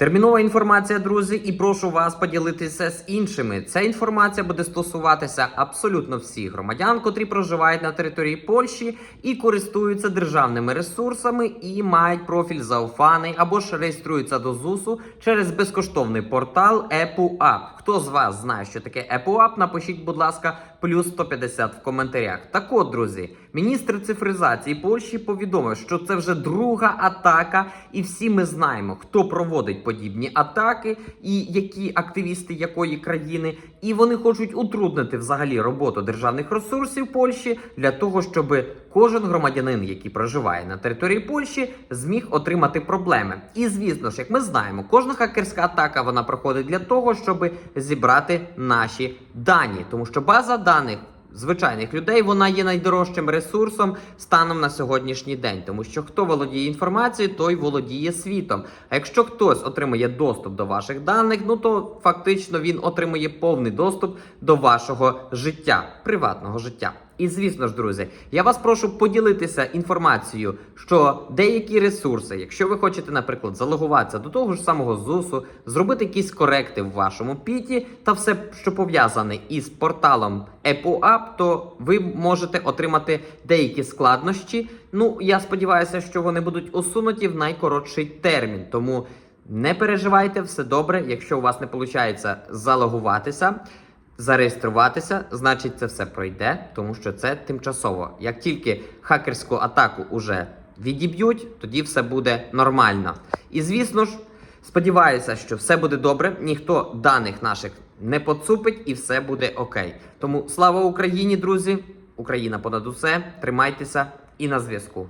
Термінова інформація, друзі, і прошу вас поділитися з іншими. Ця інформація буде стосуватися абсолютно всіх громадян, котрі проживають на території Польщі і користуються державними ресурсами і мають профіль зауфаний або ж реєструються до ЗУСу через безкоштовний портал EPUAP. Хто з вас знає, що таке EPUAP, напишіть, будь ласка, плюс 150 в коментарях. Так от, друзі, міністр цифризації Польщі повідомив, що це вже друга атака, і всі ми знаємо, хто проводить подібні атаки, і які активісти якої країни, і вони хочуть утруднити взагалі роботу державних ресурсів Польщі для того, щоб кожен громадянин, який проживає на території Польщі, зміг отримати проблеми. І звісно ж, як ми знаємо, кожна хакерська атака вона проходить для того, щоб зібрати наші дані, тому що база даних. Звичайних людей вона є найдорожчим ресурсом станом на сьогоднішній день, тому що хто володіє інформацією, той володіє світом. А якщо хтось отримує доступ до ваших даних, ну то фактично він отримує повний доступ до вашого життя, приватного життя. І звісно ж, друзі, я вас прошу поділитися інформацією, що деякі ресурси, якщо ви хочете, наприклад, залогуватися до того ж самого ЗУСу, зробити якісь коректи в вашому піті та все, що пов'язане із порталом EPUAP, то ви можете отримати деякі складнощі. Ну, я сподіваюся, що вони будуть усунуті в найкоротший термін. Тому не переживайте, все добре. Якщо у вас не виходить залогуватися, зареєструватися, значить це все пройде, тому що це тимчасово. Як тільки хакерську атаку уже відіб'ють, тоді все буде нормально. І звісно ж, сподіваюся, що все буде добре. Ніхто даних наших не поцупить і все буде окей. Тому слава Україні, друзі! Україна понад усе. Тримайтеся і на зв'язку.